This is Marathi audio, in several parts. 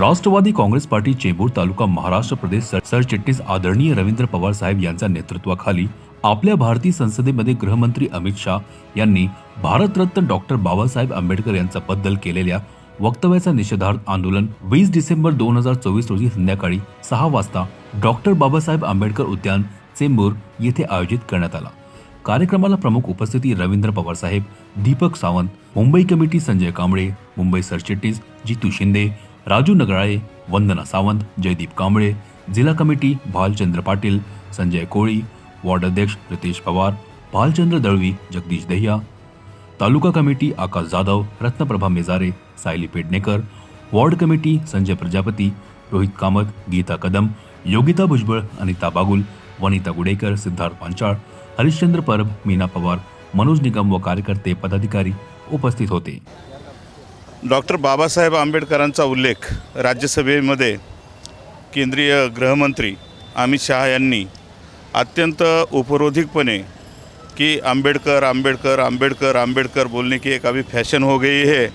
राष्ट्रवादी काँग्रेस पार्टी चेंबूर तालुका महाराष्ट्र प्रदेश सर- सरचिटणीस आदरणीय रवींद्र पवार साहेब यांच्या नेतृत्वाखाली आपल्या भारतीय संसदेमध्ये गृहमंत्री अमित शाह यांनी भारतरत्न डॉक्टर बाबासाहेब आंबेडकर यांच्याबद्दल केलेल्या वक्तव्याचा निषेधार्थ आंदोलन वीस डिसेंबर दोन हजार चोवीस रोजी संध्याकाळी सहा वाजता डॉक्टर बाबासाहेब आंबेडकर उद्यान चेंबूर येथे आयोजित करण्यात आला. कार्यक्रमाला प्रमुख उपस्थिती रवींद्र पवार साहेब दीपक सावंत मुंबई कमिटी संजय कांबळे मुंबई सरचिटणीस जितू शिंदे राजू नगराळे, वंदना सावंत, जयदीप कांबळे, जिल्हा कमिटी भालचंद्र पाटील, संजय कोळी, वॉर्ड अध्यक्ष Ritesh Pawar, Bhalchandra Dalvi, Jagdish Dahiya, taluka committee Aakash Jadhav, Ratnaprabha Mejare, Sayali Pednekar, ward committee Sanjay Prajapati, Rohit Kamat, Geeta Kadam, Yogita Bhujbal, Anita Bagul, Vanita Gudekar, Siddharth Panchal, Harishchandra Parab, Meena Pawar, Manoj Nigam व कार्यकर्ते पदाधिकारी उपस्थित होते. डॉक्टर बाबासाहेब आंबेडकरांचा उल्लेख राज्यसभेमध्ये केंद्रीय गृहमंत्री अमित शहा यांनी अत्यंत उपरोधिकपणे कि आंबेडकर आंबेडकर आंबेडकर आंबेडकर बोलने की एक अभी फैशन हो गई है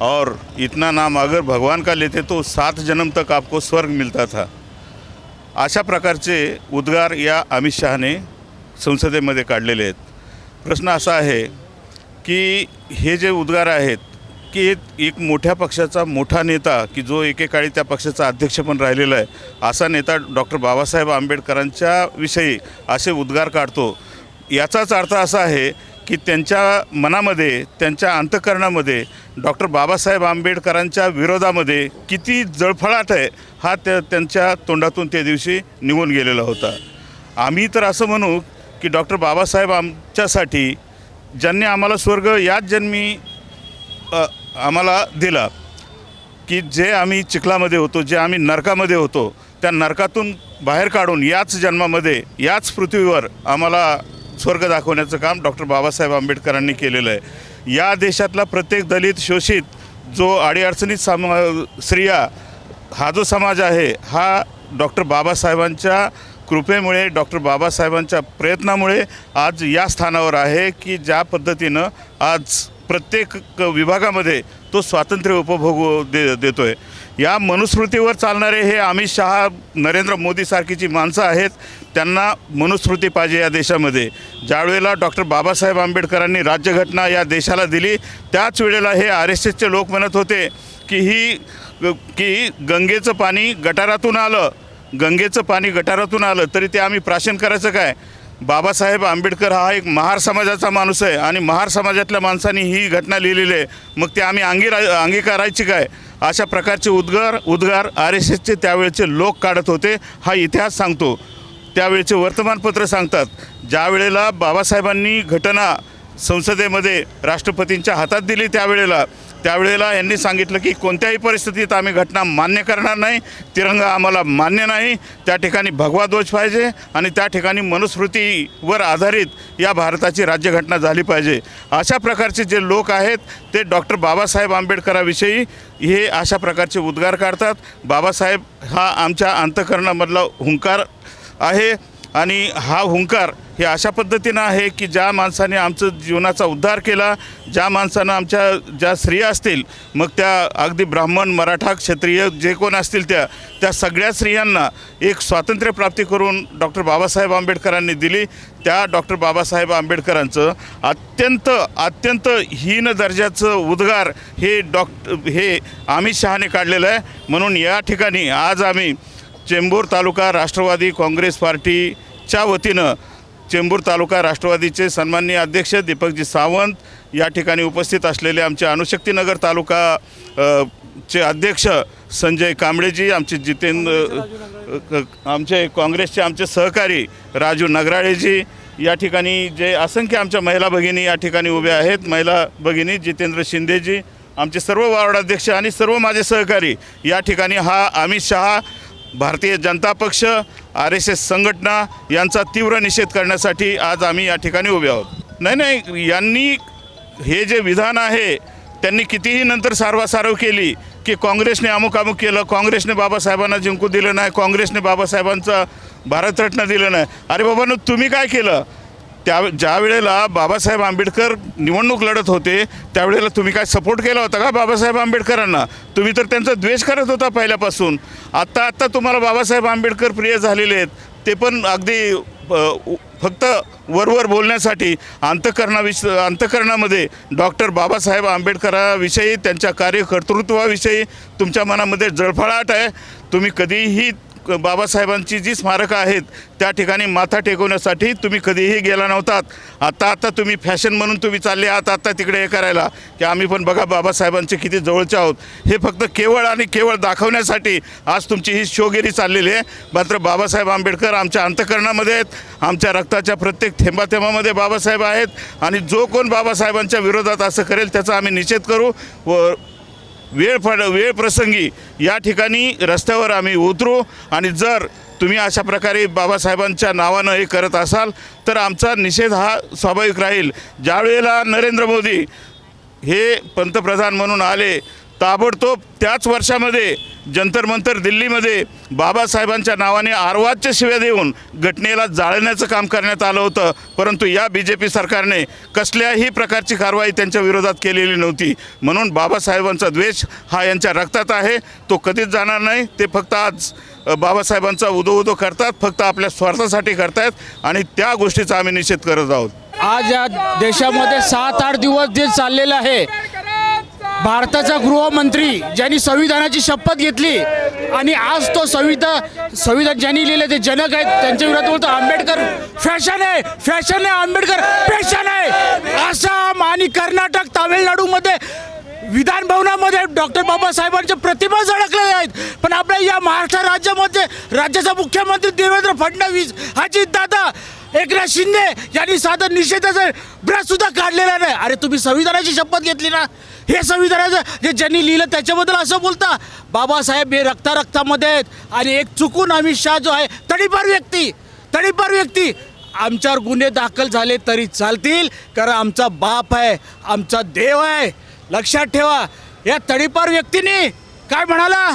और इतना नाम अगर भगवान का लेते तो सात जन्म तक आपको स्वर्ग मिलता था। अशा प्रकारचे उद्गार या अमित शहाने संसदेमध्ये काढलेले आहेत। प्रश्न असा आहे की हे जे उद्गार आहेत की एक- मोठ्या पक्षाचा मोठा नेता की जो एकेकाळी त्या पक्षाचा अध्यक्ष पण राहिलेला आहे असा नेता डॉक्टर बाबासाहेब आंबेडकरांच्या विषयी असे उद्गार काढतो. याचाच अर्थ असा आहे की त्यांच्या मनामध्ये त्यांच्या अंतकरणामध्ये डॉक्टर बाबासाहेब आंबेडकरांच्या विरोधामध्ये किती जळफळाट आहे हा त्या त्यांच्या तोंडातून त्या दिवशी निघून गेलेला होता. आम्ही तर असं म्हणू की डॉक्टर बाबासाहेब आमच्यासाठी ज्यांनी आम्हाला स्वर्ग याच जन्मी आम्हाला दिला की जे आम्ही चिखलामध्ये होतो जे आम्ही नरकामध्ये होतो त्या नरकातून बाहेर काढून याच जन्मामध्ये याच पृथ्वीवर आम्हाला स्वर्ग दाखवण्याचं काम डॉक्टर बाबासाहेब आंबेडकरांनी केलेलं आहे. या देशातला प्रत्येक दलित शोषित जो अडीअडचणीत सम स्त्रिया हा जो समाज आहे हा डॉक्टर बाबासाहेबांच्या कृपेमुळे डॉक्टर बाबासाहेबांच्या प्रयत्नामुळे आज या स्थानावर आहे की ज्या पद्धतीनं आज प्रत्येक विभागामध्ये तो स्वातंत्र्य उपभोग दे देतो आहे या मनुस्मृतीवर चालणारे हे अमित शहा नरेंद्र मोदीसारखीची माणसं आहेत. त्यांना मनुस्मृती पाहिजे या देशामध्ये. ज्यावेळेला डॉक्टर बाबासाहेब आंबेडकरांनी राज्यघटना या देशाला दिली त्याच वेळेला हे आर एस एसचे लोक म्हणत होते की ही की गंगेचं पाणी गटारातून आलं. गंगेचं पाणी गटारातून आलं तरी ते आम्ही प्राशन करायचं काय? बाबासाहेब आंबेडकर हा एक महार समाजाचा माणूस आहे आणि महार समाजातल्या माणसांनी ही घटना लिहिलेली आहे. मग ते आम्ही अंगी अंगीकारायची काय? अशा प्रकारचे उद्गार उद्गार आर एस एसचे त्यावेळेचे लोक काढत होते हा इतिहास सांगतो. त्यावेळेचे वर्तमानपत्र सांगतात ज्या वेळेला बाबासाहेबांनी घटना संसदेमध्ये राष्ट्रपतींच्या हातात दिली त्यावेळेला त्यावेळेला यांनी सांगितलं की कोणत्याही परिस्थितीत आम्ही घटना मान्य करणार नाही. तिरंगा आम्हाला मान्य नाही. त्या ठिकाणी भगवा ध्वज पाहिजे आणि त्या ठिकाणी मनुस्मृतीवर आधारित या भारताची राज्यघटना झाली पाहिजे. अशा प्रकारचे जे लोक आहेत ते डॉक्टर बाबासाहेब आंबेडकराविषयी हे अशा प्रकारचे उद्गार काढतात. बाबासाहेब हा आमच्या अंतकरणामधला हुंकार आहे आणि हा हुंकार हे अशा पद्धतीनं आहे की ज्या माणसाने आमचं जीवनाचा उद्धार केला ज्या माणसानं आमच्या ज्या स्त्रिया असतील मग त्या अगदी ब्राह्मण मराठा क्षत्रिय जे कोण असतील त्या त्या सगळ्या स्त्रियांना एक स्वातंत्र्य प्राप्ती करून डॉक्टर बाबासाहेब आंबेडकरांनी दिली. त्या डॉक्टर बाबासाहेब आंबेडकरांचं अत्यंत अत्यंत हीन दर्जाचं उद्गार हे डॉक्टर हे अमित शहाने काढलेलं आहे. म्हणून या ठिकाणी आज आम्ही चेंबूर तालुका राष्ट्रवादी काँग्रेस पार्टीच्या वतीनं चेंबूर तालुका राष्ट्रवादीचे सन्माननीय अध्यक्ष दीपकजी सावंत या ठिकाणी उपस्थित असलेले आमचे अणुशक्तीनगर तालुका चे अध्यक्ष संजय कांबळेजी आमचे जितेंद्र आमचे काँग्रेसचे आमचे सहकारी राजू नगराळेजी या ठिकाणी जे असंख्य आमच्या महिला भगिनी या ठिकाणी उभ्या आहेत. महिला भगिनी जितेंद्र शिंदेजी आमचे सर्व वार्ड अध्यक्ष आणि सर्व माझे सहकारी या ठिकाणी हा अमित शहा भारतीय जनता पक्ष आर एस एस संघटना यांचा तीव्र निषेध करण्यासाठी आज आम्ही या ठिकाणी उभे आहोत. नाही नाही यांनी हे जे विधान आहे त्यांनी कितीही नंतर सारवासारव केली की काँग्रेसने अमुक अमुक केलं काँग्रेसने बाबासाहेबांना जिंकू दिलं नाही काँग्रेसने बाबासाहेबांचं भारतरत्न दिलं नाही. अरे बाबांनो तुम्ही काय केलं? त्या ज्या वेळेला बाबासाहेब आंबेडकर निवडणूक लढत होते त्यावेळेला तुम्ही काय सपोर्ट केला होता का बाबासाहेब आंबेडकरांना? तुम्ही तर त्यांचा द्वेष करत होता पहिल्यापासून. आत्ता आत्ता तुम्हाला बाबासाहेब आंबेडकर प्रिय झालेले आहेत ते पण अगदी फक्त वरवर बोलण्यासाठी अंतकरणाविष अंतकरणामध्ये डॉक्टर बाबासाहेब आंबेडकराविषयी त्यांच्या कार्यकर्तृत्वाविषयी तुमच्या मनामध्ये जळफळाट आहे. तुम्ही कधीही बाबासाहेबांची जी स्मारकं आहेत त्या ठिकाणी माथा टेकवण्यासाठी तुम्ही कधीही गेला नव्हतात. आता आता तुम्ही फॅशन म्हणून तुम्ही चालले आहात आता तिकडे हे करायला की आम्ही पण बघा बाबासाहेबांचे किती जवळचे आहोत. हे फक्त केवळ आणि केवळ दाखवण्यासाठी आज तुमची ही शोगिरी चाललेली आहे. मात्र बाबासाहेब आंबेडकर आमच्या अंतकरणामध्ये आहेत आमच्या रक्ताच्या प्रत्येक थेंबाथेंबामध्ये बाबासाहेब आहेत आणि जो कोण बाबासाहेबांच्या विरोधात असं करेल त्याचा आम्ही निषेध करू. व वेळ पड वेळ प्रसंगी या ठिकाणी रस्त्यावर आम्ही उतरू आणि जर तुम्ही अशा प्रकारे बाबासाहेबांच्या नावानं हे करत असाल तर आमचा निषेध हा स्वाभाविक राहील. ज्यावेळेला नरेंद्र मोदी हे पंतप्रधान म्हणून आले ताबडतोब त्याच वर्षामध्ये जंतर मंतर दिल्लीमध्ये बाबासाहेबांच्या नावाने आरवाच्या शिव्या देऊन घटनेला जाळण्याचं काम करण्यात आलं होतं. परंतु या बी जे पी सरकारने कसल्याही प्रकारची कारवाई त्यांच्या विरोधात केलेली नव्हती. म्हणून बाबासाहेबांचा द्वेष हा यांच्या रक्तात आहे. तो कधीच जाणार नाही. ते फक्त आज बाबासाहेबांचा उदो उदो करतात. फक्त आपल्या स्वार्थासाठी करतायत. आणि त्या गोष्टीचा आम्ही निषेध करत आहोत. आज या देशामध्ये सात आठ दिवस जे चाललेलं आहे भारताचा गृहमंत्री ज्यांनी संविधानाची शपथ घेतली आणि आज तो संविधान संविधान ज्यांनी लिहिले ते जनक आहेत त्यांच्या विरोधात बोलतो आंबेडकर फॅशन आहे फॅशन आहे आंबेडकर फॅशन आहे. आसाम आणि कर्नाटक तामिळनाडूमध्ये विधान भवनामध्ये डॉक्टर बाबासाहेबांच्या प्रतिमा झळकलेल्या आहेत. पण आपल्या या महाराष्ट्र राज्यामध्ये राज्याचा मुख्यमंत्री देवेंद्र फडणवीस अजित दादा एकनाथ शिंदे यांनी साधं निषेधाचं ब्रश सुद्धा काढलेला नाही अरे तुम्ही संविधानाची शपथ घेतली ना? हे संविधानाचं जे ज्यांनी लिहिलं त्याच्याबद्दल असं बोलता? बाबासाहेब हे रक्ता रक्तामध्ये आहेत आणि एक चुकून अमित शाह जो आहे तडीपार व्यक्ती तडीपार व्यक्ती. आमच्यावर गुन्हे दाखल झाले तरी चालतील कारण आमचा बाप आहे आमचा देव आहे. लक्षात ठेवा या तडीपार व्यक्तीने काय म्हणाला?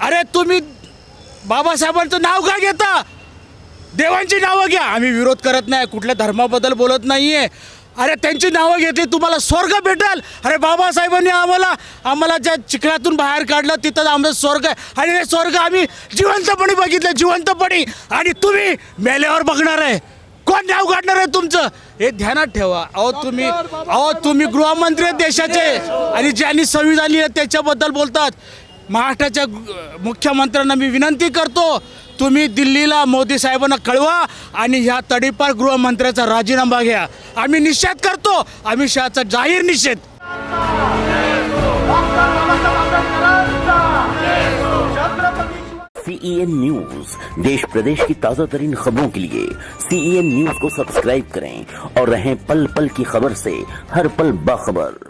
अरे तुम्ही बाबासाहेबांचं नाव का घेता? देवांची नावं घ्या. आम्ही विरोध करत नाही कुठल्या धर्माबद्दल बोलत नाहीये. अरे त्यांची नावं घेतली तुम्हाला स्वर्ग भेटेल. अरे बाबासाहेबांनी आम्हाला आम्हाला ज्या चिखलातून बाहेर काढलं तिथं आमचं स्वर्ग आहे. आणि हे स्वर्ग आम्ही जिवंतपणे बघितलं जिवंतपणे. आणि तुम्ही मेल्यावर बघणार आहे. कोण नाव काढणार आहे तुमचं? हे ध्यानात ठेवा. अहो तुम्ही अहो तुम्ही गृहमंत्री आहेत देशाचे. आणि ज्यांनी संविधान लिहिलं त्याच्याबद्दल बोलतात. महाराष्ट्राच्या मुख्यमंत्र्यांना मी विनंती करतो. तुम्ही दिल्लीला मोदी साहेबांना कळवा आणि ह्या तडीपार गृहमंत्र्याचा राजीनामा घ्या. आम्ही निषेध करतो. अमित शहाचा जाहीर निषेध. सीईएन न्यूज देश प्रदेश की ताजा तरीन खबरों के लिए सीईएन न्यूज को सब्सक्राइब करें और रहें पल पल की खबर से हर पल बाखबर।